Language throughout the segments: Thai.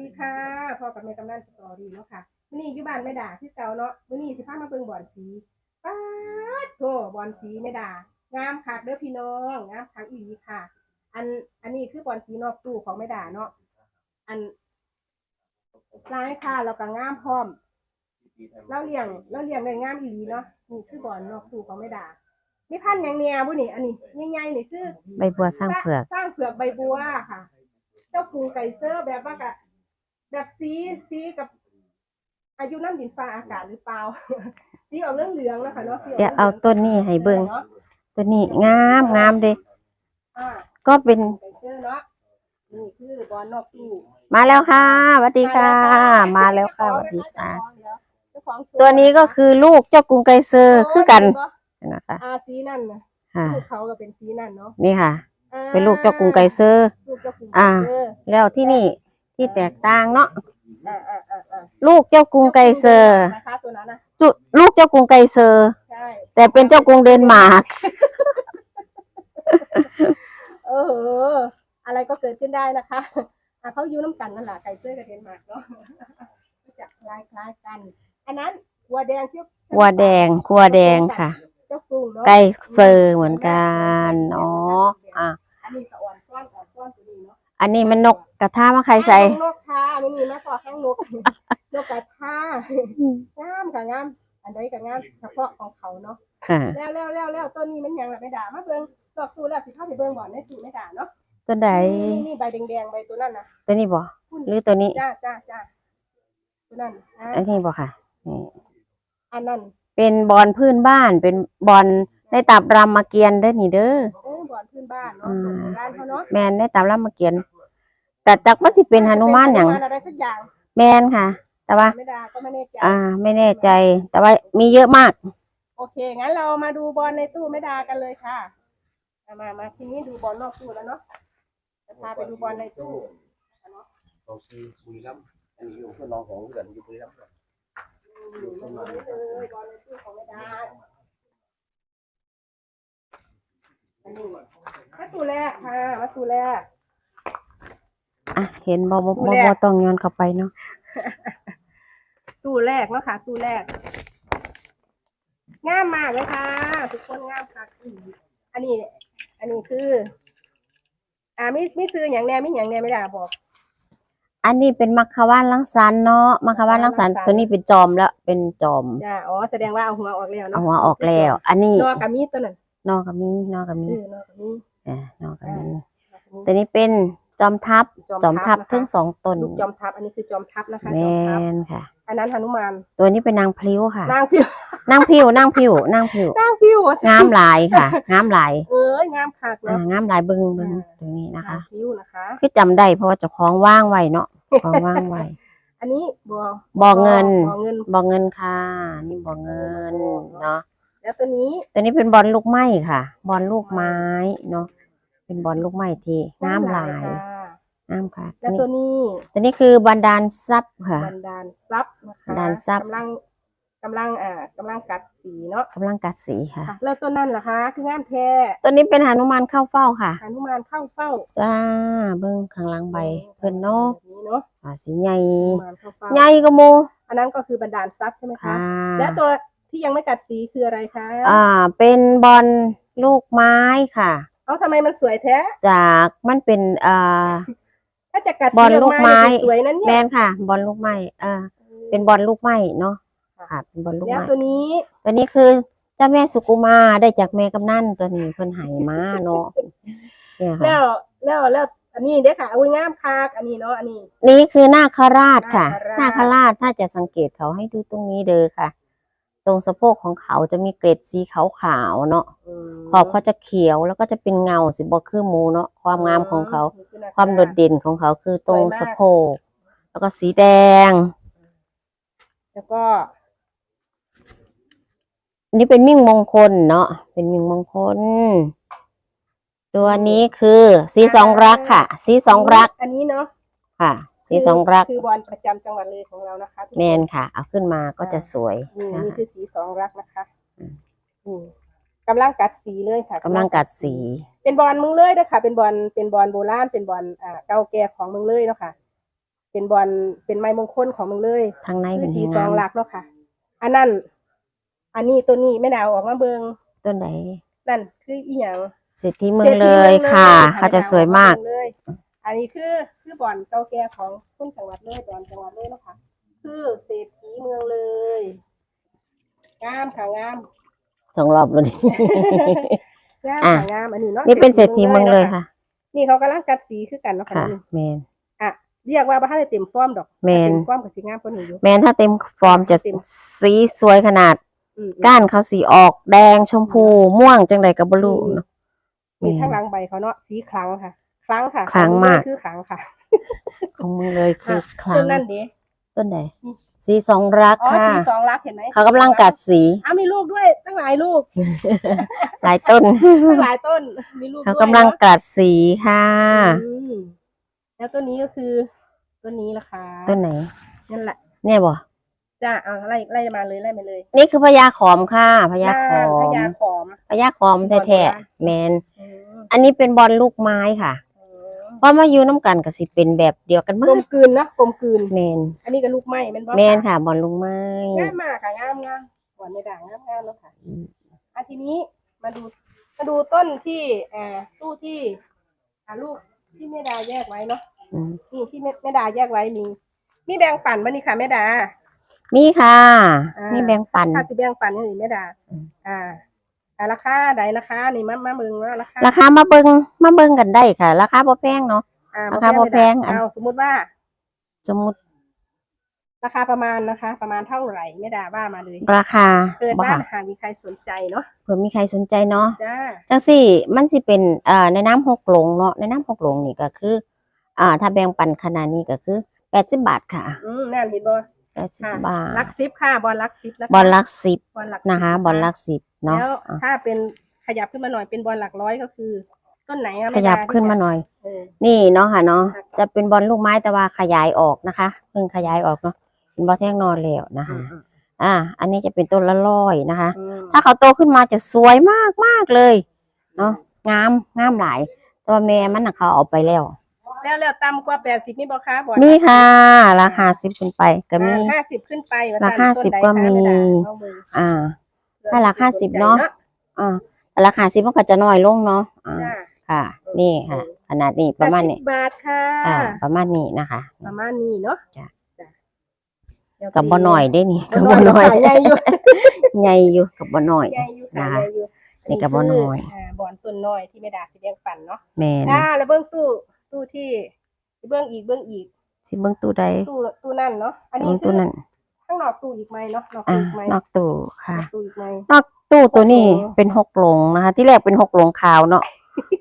ดีค่ะพ่อกับแม่กำนันสตอรี่เนาะค่ะมื้อนี้อยู่บ้านแม่ด่าที่เก่าเนาะมื้อนี้สิพามาเบิ่งบ่อนสีป๊าดโธ่บ่อนสีแม่ด่างามคักเด้อพี่น้องงามคักอีหลีค่ะ อันอันนี้คือบ่อนสีนอกตู้ของแม่ด่าเนาะอันร้ายค่ะแล้วก็งามพร้อมเราเลี้ยงเราเลี้ยงได้งามอีหลีเนาะนี่คือบ่อนนอกตู้ของแม่ด่านี่พันธุ์หยังแนวบุนี่อันนี้ใหญ่ๆนี่คือใบบัวสร้างเผือกสร้างเผือกใบบัวค่ะ เจ้าปูไก่เซอร์แบบว่ากะ แบบสีสีกับอายุน้ำดินฟ้าอากาศหรือเปล่า สีออกเรื่องเหลืองๆนะคะเนาะสีกเดี๋ยวเอาต้นนี้ให้เบิ่งนาะตัวนี้งามงามเด้อ่าก็เป็นไก่เซอร์เนาะนี่คือบอลนอกตู้มาแล้วค่ะสวัสดีค่ะ มาแล้วค่ะสวัสดีค่ะ เจ้าของโชตัวนี้ก็คือลูกเจ้ากรุงไกรเซอร์คือกันนะคะอาสีนั่นนะค่ะลูกเขาก็เป็นสีนั่นเนาะนี่ค่ะอ่าเป็นลูกเจ้ากรุงไกรเซอร์ ลูกเจ้ากรุงไกอ่าเซอร์แล้วที่นี่ ที่แตกต่างเนาะอ่าอ่าอ่าอ่าลูกเจ้ากรุงไกรเซอร์นะคะตัวนั้นนะจุลูกเจ้ากรุงไกรเซอร์ ใช่ แต่เป็นเจ้ากรุงเดนมาร์กเออ อะไรก็เกิดขึ้นได้นะคะอะเขาอยู่น้ำกันนั่นแหละไก่เสื้อกับเดนมาร์กเนาะจะคล้ายคล้ายๆกัน อันนั้นวัวแดงชื่อวัวแดงคัวแดงค่ะ เจ้ากรุงเนาะไกรเซอร์เหมือนกันอ๋ออ่ อันนี้มันนกกระทามาใครใส่อะนกทาไม่มีแม่พอข้างนกนกกระทางามค่ะงาม อันใดก็งามเฉพาะของเขาเนาะค่ะ แล้วแล้วแล้วแล้วตัวนี้มันหยังล่ะไม่ด่ามาเบิ่งดอกตูแล้วสิเข้าไปเบิ่งบ่อนในตูไม่ด่าเนาะตัวใดนี่นี่ใบแดงๆใบตัวนั้นนะตัวนี้บ่หรือตัวนี้ จ้าจ้าจ้าตัวนั้นอะอันนี้บ่ค่ะนี่อันนั้นเป็นบอลพื้นบ้านเป็นบอลในตับรามเกียรติ์เด้อนี่เด้อเออบ่อน พื้นบ้านเนาะอืมโบราณเขาเนาะแมนในตับรามเกียรติ์แต่จักมันสิเป็นหนุมานหยังเป็หนุอะไรสักอย่างแมนค่ะ แต่ว่าไม่ด่าก็ไม่แน่ใจอ่า ไม่แน่ใจ แต่ว่ามีเยอะมาก โอเค งั้นเรามาดูบอลในตู้ไม่ด่ากันเลยค่ะเอามามาทีนี้ดูบอลนอกตู้แล้วเนาะจะพาไปดูบอลในตู้เราคือบุรีรัมย์อันนี้อยู่เพื่อนน้องของเพื่อนอยู่บุรีรัมย์ดูมาเลยบอลในตู้ของไม่ด่า อันนี้มาตู้แรกค่ะมาตู้แรก อะเห็นบ่บ่ดูบ่แลบ่ต้องย้อนเข้าไปเนาะตู้แรกเนาะค่ะตู้แรกงามมากเลยค่ะ ทุกคนงามค่ะอืมอันนี้ อันนี้คือ อ่ามิมิซื้ออย่างแน่มิอย่างแน่ไม่ได้บอก อันนี้เป็นมัคควานลังสันเนาะมัคควานลังสันมัคควานรังสรรค์ตัวนี้เป็นจอมแล้วเป็นจอมจ้าอ๋อแสดงว่าเอาหัวออกแล้วเอาเนาะหัวออกแล้ว อันนี้นอกกับมีตัวนั้น นอกก็มีนอกก็มีเออนอกกับมีเออนอกก็มีนอกกับมีตัวนี้เป็นจอมทัพจอมทัพนะคะทั้งสองตนลูกจอมทัพอันนี้คือจอมทัพนะคะแมจอมทัพนค่ะ อันนั้นหนุมานตัวนี้เป็นนางพลิ้วค่ะ นางพิวนางพิวนางพิวนางพิวนางพิวอะงามหลายค่ะงามหลายเอ้ยงามคักอ่าเนาะงามหลายเบิงเบิงอ่าตรงนี้นะคะนางพิวนะคะ คือจำได้เพราะว่าเจะคล้าของว่างไว้เนาะของว่างไว้อันนี้บัวบ่อเงินบ่อเงินบ่อเงินค่ะ นี่บ่อเงินเนาะ แล้วตัวนี้ตัวนี้เป็นบอลลูกไม้ค่ะ บอลลูกไม้เนาะเป็นบอลลูกไม้ที่งามหลายค่ะงามค่ะแล้วนี่ตัวนี้ ตัวนี้คือบันดาลทรัพย์ค่ะบันดาลทรัพย์นะคะบันดาลทรัพย์กำลังกำลังอ่ากำลังกัดสีเนาะกำลังกัดสีค่ะค่ะแล้วตัวนั้นล่ะคะคืองามแท้ตัวนี้เป็นหนุมานเข้าเฝ้าค่ะหนุมานเข้าเฝ้าจ้าเบิ่งข้างหลังใบเพิ่นเนาะแบบนี้เนาะอ่าสีใหญ่หนุมานเข้าเฝ้าใหญ่ก็โมอันนั้นก็คือบันดาลทรัพย์ใช่ไหมคะค่ะแล้วตัว ที่ยังไม่กัดสีคืออะไรคะอ่า เป็นบอลลูกไม้ค่ะ เอ้าทำไมมันสวยแท้ จากมันเป็นอ่าถ้าจะกัดบสีอลลูกไม้ออสวยนั่นแมเนี่ยนค่ะ บอลลูกไม้อ่าเป็นบอลลูกไม้เนาะค่ะเป็นบอลลูกแล้วไม้ตัวนี้ ตัวนี้คือเจ้าแม่สุกุมาได้จากแม่กำนันตัวนี้เพิ่นให้มาเนาะเนี่ยค่ะแล้วแล้วแล้วอันนี้เด้อค่ะอุ้ยงามคักอันนี้เนาะอันนี้ นี่คือนาคราชค่ะ นานาคคราราชชถ้าจะสังเกตเขาให้ดูตรงนี้เด้อค่ะ ตรงสะโพกของเขาจะมีเกล็ดสีขาวๆเนาะขอบเขาจะเขียวแล้วก็จะเป็นเงาสิบ่คือหมูเนาะความงามของเขา ความโดดเด่นของเขาคือตรงสะโพก แล้วก็สีแดง แล้วก็อันนี้เป็นมิ่งมงคลเนาะเป็นมิ่งมงคล ตัวนี้คือสีสองรักค่ะ สีสองรัก อันนี้เนาะค่ะ สีสองรัก คือบอลประจำจังหวัดเลยของเรานะคะทุกค แมนค่ะ เอาขึ้นมาก็จะสวยนี่นะนี่คะคือสีสองรักนะคะอืม นี่กำลังกัดสีเลยค่ะกำลังกัดสี เป็นบอลเมืองเลยนะคะเป็นบอลเป็นบอลโบราณเป็นบอลอ่าเก่าแก่ของเมืองเลยเนาะค่ะเเป็นบอลเป็นไม้มงคลของมึงเลยทางในคืเป็อนสีที่สองงามหลักเนาะค่ะ อันนั้น อันนี้ตัวนี้ไม่ดาวออกมาเบิงต้นไหนนั่นคืออีหยังเศรษฐีเมืองเลยค่ะเขาจะสวยมากเลย อันนี้คือคือบอนเก่าแก่ของคนจังหวัดเลยบอนจังหวัดเลยเนาะค่ะคือเศรษฐีเมืองเลยงามค่ะงามสองรอบแล้วนี่งามอะ ค่ะงามอันนี้เนาะนี่เป็นเศรษฐีเมืองเลยค่ะ นี่เขากำลังกัดสีคือกันเนาะค่ะค่ะนี่แมนอะเรียกว่าบ้านได้เต็มฟอร์มดอกแมนเต็มฟอร์มกับสีงามคนนี้อยู่แมนถ้าเต็มฟอร์มจะสีสวยขนาด อืม ก้านเขาสีออกแดงชมพูม่วงจังใดกับบลูเนาะมีแม่นข้างหลังใบเขาเนาะสีครั้งค่ะ ครั้งค่ะครั้งมากคือครั้งค่ะ ของมึงเลยคือครั้ต้งนนั่นเด้ต้นไหนนี่สีสองรักอ๋อค่ะสีสองรักเห็นไหมเขากำลังกัดสีอ้าวมีลูกด้วยตั้งหลายลูก หลายต้นตั้งหลายต้นมีลูกเขาด้วยกำลังเนอะกัดสีค่ะอืมแล้วต้นนี้ก็คือต้นนี้ละค่ะต้นไหนนั่นแหละเนี่ยบ่จ้าเอาไล่ไล่มาเลยไล่มาเลย นี่คือพญาขอมค่ะพญาขอพมญาขอมพญาขอมแท้ๆแมนอืมอันนี้เป็นบอลลูกไม้ค่ะอืมเพราะมาอยู่น้ำกันก็สิเป็นแบบเดียวกันกมาลกมกลืนนะกลมกลืน แมนอันนี้ก็ลูกไม้เป็นบ่แมนค่ะบอลลูกไม้งามมากค่ะงามงามหวานในด่างงามงามแล้วค่ะอืม อันทีนี้มาดูมาดูต้นที่อ่าตู้ที่อ่าลูกที่แม่ดาแยกไว้เนาะอืมนี่ที่แม่แม่ดาแยกไว้มี มีแบ่งปันบ่นี่ค่ะแม่ดา มีค่ะ อ่ามี มีแบ่งปันค่าสิแบ่งปันนี่แม่ดา อืม อ่าอ่า ราคาใดนะคะนี่มามาเบิ่งว่าราคาราคามาเบิงมาเบิงกันได้ค่ะ ราคาบ่แพงเนาะ อ่ราคาบ่แพงอัน เอาสมมุติว่า สมมุติราคาประมาณนะคะ ประมาณเท่าไหร่แม่ดาว่ามาเลยราคาเกิดบ่บ้านค่ะหากมีใครสนใจเนาะเผื่อมีใครสนใจเนาะ จ้าจังสี่มันสิเป็นเอ่อในน้ำหกหลงเนาะในน้ำหกหลงนี่ก็คือ อ่า ถ้าแบ่งปันขนาดนี้ก็คือแปดสิบบาทค่ะ อืมนั่นเห็นบ่ แปดสิบค่ะบาทลักซิปค่ะบอลลักซิปนะคะบอลลักสิบบอลหลักนะคะสิบอลลักสิบเนาะแล้วอะถ้าเป็นขยับขึ้นมาหน่อยเป็นบอลหลักร้อยก็คือ ต้นไหนอะขแม่ดยับที่ขึ้นมาจะหน่อยเออนี่เนาะค่ะเนาะค่ะจะเป็นบอลลูกไม้แต่ว่าขยายออกนะคะเพิ่งขยายออกเนาะเป็นบอลแท่งนอนแล้วนะคะ อ่า อันนี้จะเป็นต้นละร้อยนะคะอืมถ้าเขาโตขึ้นมาจะสวยมากมากๆเลย เนาะงามงามหลายแตัวาแม่มันน่ะเขาเอาไปแล้ว แล้วแล้วต่ำกว่าแปดสิบมีบ่คะบอลมีค่ะ ราคาสิบขึ้นไปก็มีห้าสิบขึ้นไปว่ราคาต้นสิบใดก็คะมีแดาเอาเบิ่งอ่าผื่อถ้าราคาสนสิบใจเนาะอ่าราคาสิบมันก็จะน้อยลงเนาะอ่าจ้าค่ะ นี่ค่ะ ขนาดนี้ประมาณนี้80บาทค่ะอ่าประมาณนี้นะคะ ประมาณนี้เนาะจ้ะจ้ะเดี๋ยวกับบ่หน่อยได้นี่บ่กับน้บ่อยหน่อยค่ะใหญ่อยู่ใหญ่อยู่กับบ่หน่อยใหญ่อยู่ค่ะนะคะใหญ่อยู่นี่ก็บ่น้อยคือ่าบอนต้นน้อยที่แม่ดาสิเลี้ยงปั่นเนาะแม่นอ่าแล้วเบื้องตู้ ตู้ที่เบื้องอีกเบื้องอีก สิเบิ่งตู้ใดตู้ตู้นั่นเนาะอันนี้เบิ่งคืตู้อนั้นข้างนอกตู้อีกไหมเนาะนอกอ่าตู้อีกไหมนอกตู้ค่ะนอกตู้อีกไหม นอกตู้ตัวนี้หกหลงเป็นหกหลงนะคะ ที่แรกเป็นหกหลงขาวเนาะ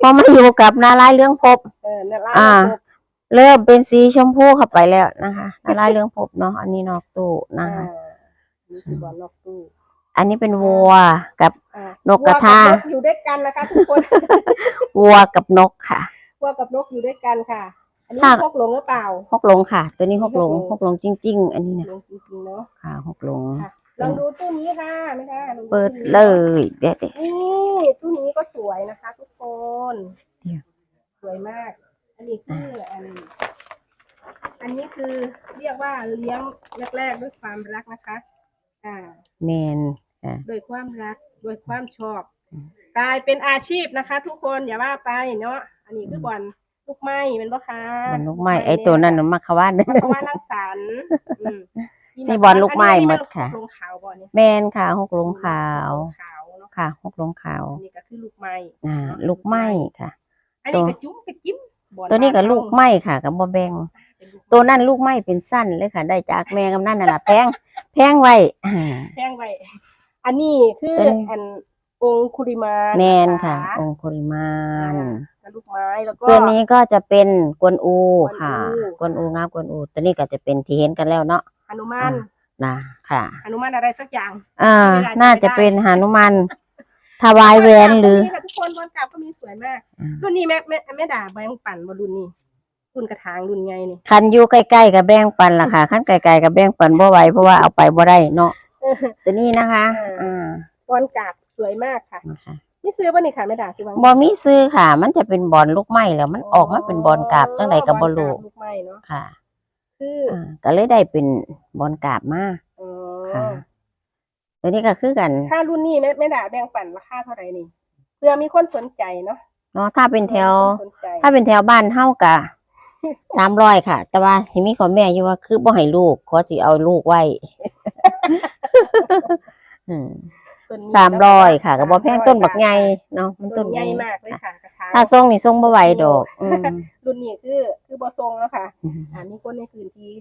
พอมาอยู่กับนาลายเรื่องภพบเออนั่นละอ่า เริ่มเป็นสีชมพูเข้าไปแล้วนะคะนาลายเรื่องภพบเนาะอันนี้นอกตู้อ่านะคะ นี่คือบอลนอกตู้อันนี้เป็นวัวกับ อ่านกกระทา วัวกับนกอยู่ด้วยกันนะคะทุกคนวัวกับนกค่ะ วัวกับนกอยู่ด้วยกันค่ะ อันนี้ค่ะพกหลงหรือเปล่า หกหลงค่ะ ตัวนี้หกหลงหกหลงหกหลงจริง ๆ อันนี้นะหลงจริงๆเนาะค่ะหกหลง ค่ะลองดูตู้นี้ค่ะนะคะองเปิดตู้นี้เลยเดี๋ยวเดี๋ยว นี่ตู้นี้ก็สวยนะคะ ทุกคนเดี๋ยว สวยมาก อันนี้คืออันอันนี้คือเรียกว่าเลี้ยงแรกๆด้วยความรักนะคะ อ่า แมนอ่าโดวยความรักโดวยความชอบ อืม กลายเป็นอาชีพนะคะ ทุกคนอย่าว่าไปเนาะ อันนี้คือบอลลูกไม้เป็นบ่คะบอลลูกไม้ไอ้ตัวนั้นน่ะมาขวานมันเพราะว่ารังสรรค์อืมนี่บอลลูกไม้หมดค่ะอันนี้มันลงขาวบอลเนี่ยแมนค่ะหกหลงขาว ขาวเนาะค่ะหกหลงขาวอันนี้ก็คือลูกไม้อ่าลูกไม้ค่ะ อันนี้กระจุ้มกระจิ้มบอตัวนี้ก็บ้าลูกไม้ค่ะกับบ่แบงเป็นลูกไม้ตัวนั้นลูกไม้เป็นสั้นเลยค่ะ ได้จากแม่กำนั่นน่ะล่ะแพงแพงไว้อ่าแพงไว้อันนี้คือตัวนี้อันองคุริมานแมนค่ะ องคุริมาน กับลูกไม้แล้วก็ ตัวนี้ก็จะเป็นกวนอูกวนอูค่ะกวนอูงามกวนอู ตัวนี้ก็จะเป็นที่เห็นกันแล้วเนาะหนุมานนะค่ะ หนุมานอะไรสักอย่างอ่าไม่ได้น่าจะเป็นหานุมานถวายแหวนหรือนี่ค่ะทุกคนบอลกลับก็มีสวยมากอืมรุ่นนี้แม่แม่แม่ด่าแบงปั่นบอลรุ่นนี้รุ่นกระถางรุ่นไงนี่คันอยู่ใกล้ๆกับแบ่งปันล่ะค่ะคันไกลๆกับแบ่งปันบ่ไหวเพราะว่าเอาไปบ่ได้เนาะตัวนี้นะคะเอออ่าบอลกลับสวยมากค่ะ นะคะ นี่ซื้อป่ะนี่ค่ะแม่ด่าซื้อบ้างบ่มีซื้อค่ะ มันจะเป็นบอลลูกไม้แล้วมันออกมาเป็นบอลกาบจังไดก็บ่รู้ลูกไม้เนาะค่ะคืออ่าก็เลยได้เป็นบอลกราบมาอ๋อค่ะตัวนี้ก็คือกันค่ารุ่นนี้แม่แม่ด่าแบ่งปันราคาเท่าไหร่นี่เพื่อมีคนสนใจเนาะเนาะถ้าเป็นแถวผื่อมีคนสนใจถ้าเป็นแถวบ้านเฮากะสามร้อยค่ะ แต่ว่าสิมีขอแม่อยู่ว่าคือบ่ให้ลูกขอสิเอาลูกไว้ อืม ต้นนี้สามร้อยค่ะก็บ่แพงต้นบัก300ใหญ่เนาะมันต้ต้นนใหญ่ใหญ่มากเลยค่ะกระถางถ้าทรงนี่ทรงบ่ไหวดอกอืมรุ่นนี้คือคือบ่ทรงแล้วค่ะ อ่ามีคนในพื้นที่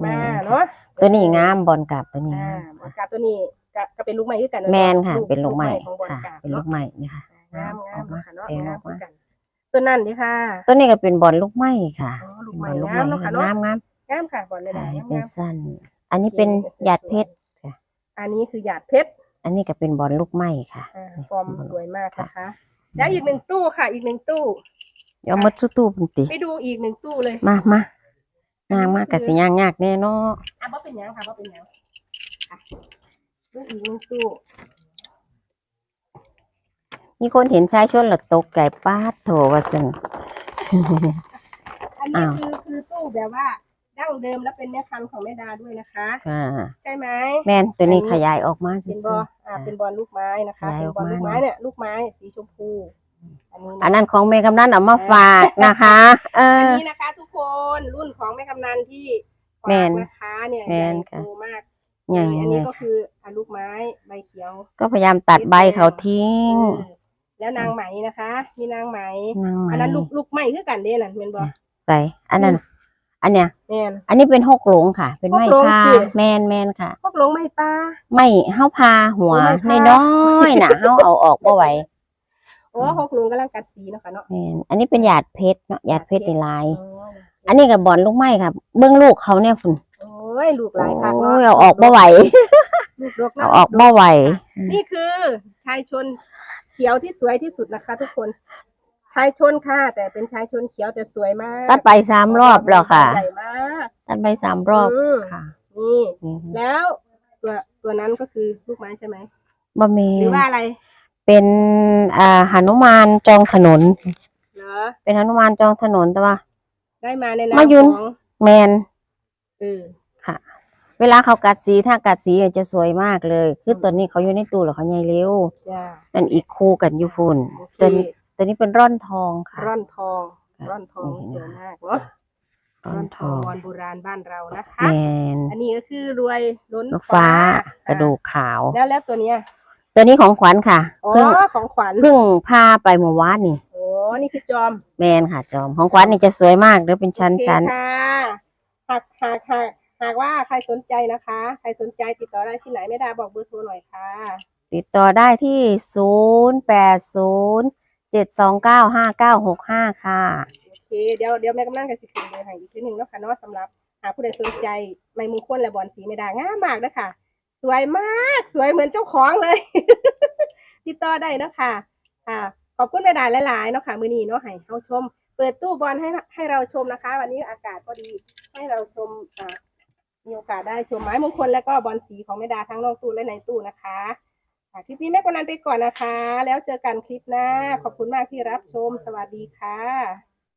แม่มานค่ะเนาะตัวนี้งามบอลกราบตัวนี้อ่างามบอลกาบตัวนี้ก็ก็เป็นลูกไม้คือกันแมนค่ะ เป็นลูกไม้ของบอลค่ะ กาบเป็นลูเนาะกไม้นี่ค่ะ งามงามออกมาค่ะเนาะเองงามออกมา คือกันตัวนั้นดิค่ะตัวนี้ก็เป็นบอลลูกไม้ค่ะอ๋อลูเป็กนบไม้อลลูกงาไม้มเนาะค่ะเนาะงามงามงามค่ะบอลเลยค่ะนะงามเป็นงามสั้น อันนี้เป็นหยาดเพชร อันนี้คือหยาดเพชร อันนี้ก็เป็นบอลลูกไม้ค่ะอ่าฟอร์มสวยมากนะคะ แล้วอีกหนึ่งตู้ค่ะ อีกหนึ่งตู้ เดี๋ยวมัดสุตู้พุ่นติ ไปดูอีกหนึ่งตู้เลยมามางามมากกะสิย่างยากแน่เนาะอะว่าเป็นหยังค่ะว่าเป็นหยังอะดูอีกหนึ่งตู้มีคนเห็นชายชนและตกไก่ป้าดโถว่าซั่นอันนี้อ้าว คือคือตู้แบบว่า ดั้งเดิมแล้วเป็นแม่พันธุ์ของแม่ดาด้วยนะคะ ค่ะใช่ไหมแม่นตัวนี้อันนี้ขยายออกมาเป็นบซื่อออ่าเป็นบอลลูกไม้นะคะขยายเป็นออกบอลมาลูกไม้เนี่ยลูกไม้สีชมพู อันนี้ๆนะอันนั้นของแม่กำนันเอามาฝากนะคะ เออันอ นี้นะคะ ทุกคนรุ่นของแม่กำนันที่ฝากแม่นนะคะเนี่ยแม่นใหญ่ค่ะ โตมากอย่างเลยอันนี้นี้ก็คืออะลูกไม้ใบเขียวก็พยายามตัดใบเขาทิ้งเออแล้วนางไหมนะคะ มีนางไหม นางไหมอันนั้นลูกลูกไหมคือกันเด้นั่นเป็นบอ ใส่ อันนั้น อันเนี้ย แม่น อันนี้เป็นหกหลงค่ะ เป็นไม้หกหลงพาคือ แมนแมนค่ะ พวกหลงไม้ปลา ไม่เฮาพาหัวโอ้ไม่พา น้อยๆน่ะเฮาเอาออกบ่ไหวโอ้หกหลงกำลังกัดสีเนาะค่ะเนาะแม่นอันนี้เป็นหยาดเพชรเนาะหยาดเพชรในลายอ๋ออันนี้กับบอลลูกไม้ค่ะ เบื้องลูกเขาเนี่ยคุณโอ้ยลูกหลายค่ะโอ้ยเอาออกบ่ไหวลูกดกนะเอาออกบ่ไหว นี่คือชายชนเขียวที่สวยที่สุดนะคะ ทุกคน ชายชนค่ะ แต่เป็นชายชนเขียวแต่สวยมากตัดไปสามรอบแล้วค่ะ ใหญ่มากตัดไปสามรอบอืมค่ะนี่นี่แล้วตัวตัวนั้นก็คือลูกไม้ใช่ไหมบะเมหรือว่าอะไรเป็นอ่าหนุมานจองถนน เหรอเป็นหนุมานจองถนนแต่ว่า ได้มาในนามมายุน ของแมน เออค่ะ เวลาเขากัดสีถ้ากัดสีจะสวยมากเลย คือตัวนี้เขาอยู่ในตู้แล้วเขาใหญ่เร็วจ้า นั่นอีกคู่กันอยู่พุ่นโอเค ตัวนี้ ตัวนี้เป็นร่อนทองค่ะ ร่อนทองค่ะร่อนทองนี่สวยมากเนาะร่ร่ออนนททอองงวันโบราณบ้านเรานะคะ แมนอันนี้ก็คือรวยล้นลูกฟ้า กระดูอ่กขาว แล้วแล้วตัวเนี้ย ตัวนี้ของขวัญค่ะอ๋อเพิ่งของขวัญเพิ่งพาไปเมื่อวานนี่โอ้นี่คือจอม แมนค่ะ จอม ของขวัญนี่จะสวยมากเดี๋ยวเป็นชั้นโอเคชั้นค่ะหากหากหากหากว่าใครสนใจนะคะ ใครสนใจติดต่อได้ที่ไหนไม่ได้บอกเบอร์โทรหน่อยค่ะ ติดต่อได้ที่ศูนย์แปดศูนย์ เจ็ดสองเก้าห้าเก้าหกห้าค่ะ โอเค เดี๋ยวเดี๋ยวแม่กำลังจะสิขึ้นเบอร์ให้อีกทีหนึ่งเนาะค่ะเนาะสำหรับหาผู้ใดสนใจไม้มงคลและบอลสีไม่ดางามมากเด้อค่ะสวยมาก สวยเหมือนเจ้าของเลย ติดต่อได้เนาะค่ะค่ะ ขอบคุณแม่ดาหลายๆเนาะค่ะ มือนี้เนาะให้เราชม เปิดตู้บอลให้ให้เราชมนะคะ วันนี้อากาศก็ดีให้เราชมอ่ามีโอกาสได้ชมไม้มงคลและก็บอลสีของแม่ดาทั้งนอกตู้และในตู้นะคะ ค่ะคลิปนี้แม่กวนันไปก่อนนะคะ แล้วเจอกันคลิปหน้า ขอบคุณมากที่รับชม สวัสดีค่ะ